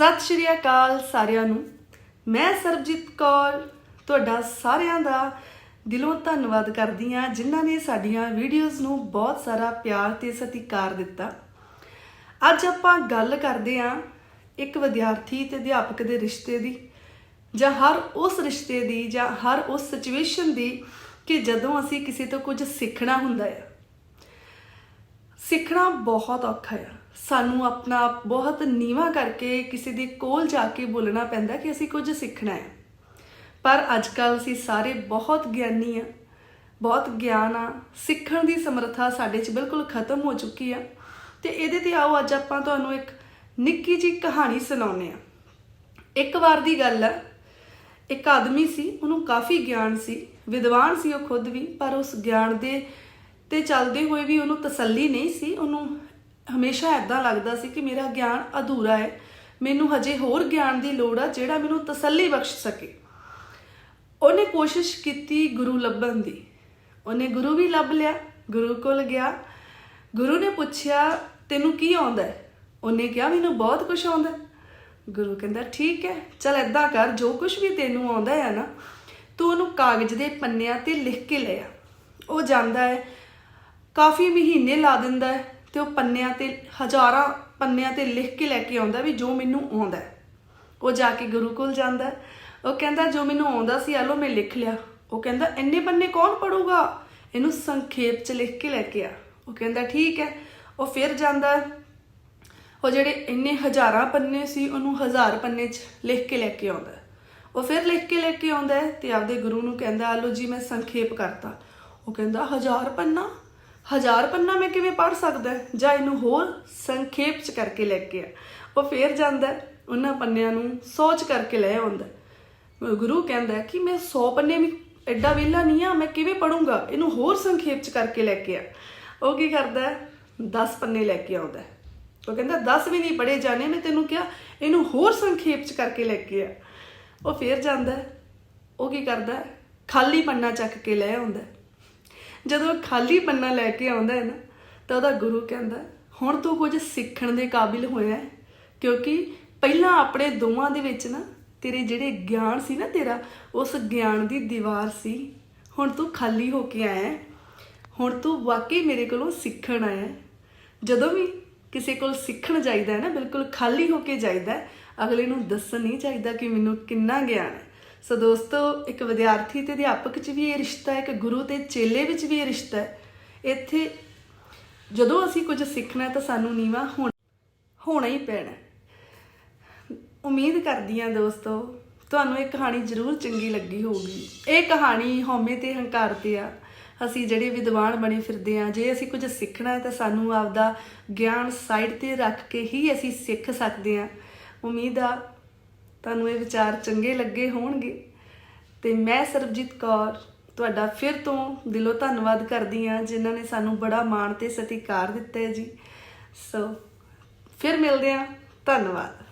ਸਤਿ ਸ਼੍ਰੀ ਅਕਾਲ ਸਾਰਿਆਂ ਨੂੰ। ਮੈਂ ਸਰਬਜੀਤ ਕੌਰ, ਤੁਹਾਡਾ ਸਾਰਿਆਂ ਦਾ ਦਿਲੋਂ ਧੰਨਵਾਦ ਕਰਦੀ ਹਾਂ, ਜਿਨ੍ਹਾਂ ਨੇ ਸਾਡੀਆਂ ਵੀਡੀਓਜ਼ ਨੂੰ ਬਹੁਤ ਸਾਰਾ ਪਿਆਰ ਤੇ ਸਤਿਕਾਰ ਦਿੱਤਾ। ਅੱਜ ਆਪਾਂ ਗੱਲ ਕਰਦੇ ਹਾਂ ਇੱਕ ਵਿਦਿਆਰਥੀ ਤੇ ਅਧਿਆਪਕ ਦੇ ਰਿਸ਼ਤੇ ਦੀ, ਜਾਂ ਹਰ ਉਸ ਰਿਸ਼ਤੇ ਦੀ, ਜਾਂ ਹਰ ਉਸ ਸਿਚੁਏਸ਼ਨ ਦੀ ਕਿ ਜਦੋਂ ਅਸੀਂ ਕਿਸੇ ਤੋਂ ਕੁਝ ਸਿੱਖਣਾ ਹੁੰਦਾ ਹੈ ਸਿੱਖਣਾ ਬਹੁਤ ਔਖਾ ਆ। ਸਾਨੂੰ ਆਪਣਾ ਆਪ ਬਹੁਤ ਨੀਵਾ ਕਰਕੇ ਕਿਸੇ ਦੇ ਕੋਲ ਜਾ ਕੇ ਬੋਲਣਾ ਪੈਂਦਾ ਕਿ ਅਸੀਂ ਕੁਝ ਸਿੱਖਣਾ ਹੈ। ਪਰ ਅੱਜ ਕੱਲ ਅਸੀਂ ਸਾਰੇ ਬਹੁਤ ਗਿਆਨੀ ਆ ਬਹੁਤ ਗਿਆਨ ਆ ਸਿੱਖਣ ਦੀ ਸਮਰੱਥਾ ਸਾਡੇ 'ਚ ਬਿਲਕੁਲ ਖਤਮ ਹੋ ਚੁੱਕੀ ਆ। ਤੇ ਇਹਦੇ ਤੇ ਆਓ, ਅੱਜ ਆਪਾਂ ਤੁਹਾਨੂੰ ਇੱਕ ਨਿੱਕੀ ਜਿਹੀ ਕਹਾਣੀ ਸੁਣਾਉਂਦੇ ਆ ਇੱਕ ਵਾਰ ਦੀ ਗੱਲ ਆ ਇੱਕ ਆਦਮੀ ਸੀ, ਉਹਨੂੰ ਕਾਫੀ ਗਿਆਨ ਸੀ, ਵਿਦਵਾਨ ਸੀ ਉਹ ਖੁਦ ਵੀ, ਪਰ ਉਸ ਗਿਆਨ ਦੇ ਤੇ ਚੱਲਦੇ ਹੋਏ ਵੀ ਉਹਨੂੰ ਤਸੱਲੀ ਨਹੀਂ ਸੀ, ਉਹਨੂੰ ਹਮੇਸ਼ਾ ਐਦਾਂ ਲੱਗਦਾ ਸੀ ਕਿ ਮੇਰਾ ਗਿਆਨ ਅਧੂਰਾ ਹੈ। ਮੈਨੂੰ ਹਜੇ ਹੋਰ ਗਿਆਨ ਦੀ ਲੋੜ ਆ ਜਿਹੜਾ ਮੈਨੂੰ ਤਸੱਲੀ ਬਖਸ਼ ਸਕੇ। ਉਹਨੇ ਕੋਸ਼ਿਸ਼ ਕੀਤੀ ਗੁਰੂ ਲੱਭਣ ਦੀ। ਉਹਨੇ ਗੁਰੂ ਵੀ ਲੱਭ ਲਿਆ, ਗੁਰੂ ਕੋਲ ਗਿਆ। ਗੁਰੂ ਨੇ ਪੁੱਛਿਆ, ਤੈਨੂੰ ਕੀ ਆਉਂਦਾ ਹੈ? ਉਹਨੇ ਕਿਹਾ, ਮੈਨੂੰ ਬਹੁਤ ਕੁਝ ਆਉਂਦਾ ਗੁਰੂ ਕਹਿੰਦਾ, ਠੀਕ ਹੈ, ਚਲ ਏਦਾਂ ਕਰ, ਜੋ ਕੁਝ ਵੀ ਤੈਨੂੰ ਆਉਂਦਾ ਹੈ ਨਾ, ਤੂੰ ਉਹਨੂੰ ਕਾਗਜ਼ ਦੇ ਪੰਨਿਆਂ ਤੇ ਲਿਖ ਕੇ ਲੈ ਆ। ਉਹ ਜਾਂਦਾ ਹੈ, ਕਾਫੀ ਮਹੀਨੇ ਲਾ ਦਿੰਦਾ ਹੈ। ਤੇ ਉਹ ਪੰਨਿਆਂ ਤੇ ਹਜ਼ਾਰਾਂ ਪੰਨਿਆਂ ਤੇ ਲਿਖ ਕੇ ਲੈ ਕੇ ਆਉਂਦਾ ਵੀ ਜੋ ਮੈਨੂੰ ਆਉਂਦਾ ਉਹ ਜਾ ਕੇ ਗੁਰੂ ਕੋਲ ਜਾਂਦਾ ਉਹ ਕਹਿੰਦਾ, ਜੋ ਮੈਨੂੰ ਆਉਂਦਾ ਸੀ, ਆ ਲੋ ਮੈਂ ਲਿਖ ਲਿਆ। ਉਹ ਕਹਿੰਦਾ, ਇੰਨੇ ਪੰਨੇ ਕੌਣ ਪੜੂਗਾ? ਇਹਨੂੰ ਸੰਖੇਪ ਚ ਲਿਖ ਕੇ ਲੈ ਕੇ ਆ। ਉਹ ਕਹਿੰਦਾ, ਠੀਕ ਹੈ। ਉਹ ਫਿਰ ਜਾਂਦਾ ਉਹ ਜਿਹੜੇ ਇੰਨੇ ਹਜ਼ਾਰਾਂ ਪੰਨੇ ਸੀ, ਉਹਨੂੰ ਹਜ਼ਾਰ ਪੰਨੇ ਚ ਲਿਖ ਕੇ ਲੈ ਕੇ ਆਉਂਦਾ ਉਹ ਫਿਰ ਲਿਖ ਕੇ ਲੈ ਕੇ ਆਉਂਦਾ ਹੈ ਤੇ ਆਪਦੇ ਗੁਰੂ ਨੂੰ ਕਹਿੰਦਾ, ਆ ਲੋ ਜੀ, ਮੈਂ ਸੰਖੇਪ ਕਰਤਾ। ਉਹ ਕਹਿੰਦਾ, ਹਜ਼ਾਰ ਪੰਨਾ? ਹਜ਼ਾਰ ਪੰਨਾ ਮੈਂ ਕਿਵੇਂ ਪੜ ਸਕਦਾ ਜਾਂ ਇਹਨੂੰ ਹੋਰ ਸੰਖੇਪ ਚ ਕਰਕੇ ਲੈ ਕੇ ਆ। ਉਹ ਫੇਰ ਜਾਂਦਾ ਉਹਨਾਂ ਪੰਨਿਆਂ ਨੂੰ ਸੋਚ ਕਰਕੇ ਲੈ ਆਉਂਦਾ ਗੁਰੂ ਕਹਿੰਦਾ ਕਿ ਮੈਂ 100 ਪੰਨੇ ਵੀ ਐਡਾ ਵਿਹਲਾ ਨਹੀਂ ਆ ਮੈਂ ਕਿਵੇਂ ਪੜੂੰਗਾ ਇਹਨੂੰ ਹੋਰ ਸੰਖੇਪ ਚ ਕਰਕੇ ਲੈ ਕੇ ਆ। ਉਹ ਕੀ ਕਰਦਾ ਹੈ? 10 ਪੰਨੇ ਲੈ ਕੇ ਆਉਂਦਾ ਉਹ ਕਹਿੰਦਾ 10 ਵੀ ਨਹੀਂ ਪੜੇ ਜਾਣੇ, ਮੈਂ ਤੈਨੂੰ ਕਿਹਾ, ਇਹਨੂੰ ਹੋਰ ਸੰਖੇਪ ਚ ਕਰਕੇ ਲੈ ਕੇ ਆ। ਉਹ ਫੇਰ ਜਾਂਦਾ ਉਹ ਕੀ ਕਰਦਾ ਖਾਲੀ ਪੰਨਾ ਚੱਕ ਕੇ ਲੈ ਆਉਂਦਾ ਜਦੋਂ ਖਾਲੀ ਪੰਨਾ ਲੈ ਕੇ ਆਉਂਦਾ ਹੈ ਨਾ, ਤਾਂ ਉਹਦਾ ਗੁਰੂ ਕਹਿੰਦਾ, ਹੁਣ ਤੂੰ ਕੁਝ ਸਿੱਖਣ ਦੇ ਕਾਬਿਲ ਹੋਇਆ ਹੈ, ਕਿਉਂਕਿ ਪਹਿਲਾਂ ਆਪਣੇ ਦੋਵਾਂ ਦੇ ਵਿੱਚ ਨਾ ਤੇਰੇ ਜਿਹੜੇ ਗਿਆਨ ਸੀ ਨਾ ਤੇਰਾ, ਉਸ ਗਿਆਨ ਦੀ ਦੀਵਾਰ ਸੀ। ਹੁਣ ਤੂੰ ਖਾਲੀ ਹੋ ਕੇ ਆਇਆ ਹੁਣ ਤੂੰ ਵਾਕਈ ਮੇਰੇ ਕੋਲੋਂ ਸਿੱਖਣ ਆਇਆ ਜਦੋਂ ਵੀ ਕਿਸੇ ਕੋਲ ਸਿੱਖਣ ਜਾਈਦਾ ਹੈ ਨਾ, ਬਿਲਕੁਲ ਖਾਲੀ ਹੋ ਕੇ ਜਾਈਦਾ ਅਗਲੇ ਨੂੰ ਦੱਸਣ ਨਹੀਂ ਚਾਹੀਦਾ ਕਿ ਮੈਨੂੰ ਕਿੰਨਾ ਗਿਆਨ ਹੈ। ਸੋ ਦੋਸਤੋ, ਇੱਕ ਵਿਦਿਆਰਥੀ ਤੇ ਅਧਿਆਪਕ 'ਚ ਵੀ ਇਹ ਰਿਸ਼ਤਾ ਹੈ, ਇੱਕ ਗੁਰੂ ਤੇ ਚੇਲੇ ਵਿੱਚ ਵੀ ਇਹ ਰਿਸ਼ਤਾ ਹੈ। ਇੱਥੇ ਜਦੋਂ ਅਸੀਂ ਕੁਝ ਸਿੱਖਣਾ ਤਾਂ ਸਾਨੂੰ ਨੀਵਾ ਹੋਣਾ ਹੋਣਾ ਹੀ ਪੈਣਾ ਉਮੀਦ ਕਰਦੀ ਹਾਂ ਦੋਸਤੋ, ਤੁਹਾਨੂੰ ਇਹ ਕਹਾਣੀ ਜ਼ਰੂਰ ਚੰਗੀ ਲੱਗੀ ਹੋਊਗੀ। ਇਹ ਕਹਾਣੀ ਹਉਮੈ ਤੇ ਹੰਕਾਰ ਤੇ ਆ। ਅਸੀਂ ਜਿਹੜੇ ਵਿਦਵਾਨ ਬਣੇ ਫਿਰਦੇ ਆ ਜੇ ਅਸੀਂ ਕੁਝ ਸਿੱਖਣਾ ਹੈ ਤਾਂ ਸਾਨੂੰ ਆਪਦਾ ਗਿਆਨ ਸਾਈਡ ਤੇ ਰੱਖ ਕੇ ਹੀ ਅਸੀਂ ਸਿੱਖ ਸਕਦੇ ਆ ਉਮੀਦ ਆ ਤੁਹਾਨੂੰ ਇਹ ਵਿਚਾਰ ਚੰਗੇ ਲੱਗੇ ਹੋਣਗੇ। ਤੇ ਮੈਂ ਸਰਬਜੀਤ ਕੌਰ ਤੁਹਾਡਾ ਫਿਰ ਤੋਂ ਦਿਲੋਂ ਧੰਨਵਾਦ ਕਰਦੀ ਆ ਜਿਨ੍ਹਾਂ ਨੇ ਸਾਨੂੰ ਬੜਾ ਮਾਣ ਤੇ ਸਤਿਕਾਰ ਦਿੱਤਾ ਹੈ ਜੀ। ਸੋ ਫਿਰ ਮਿਲਦੇ ਆ ਧੰਨਵਾਦ।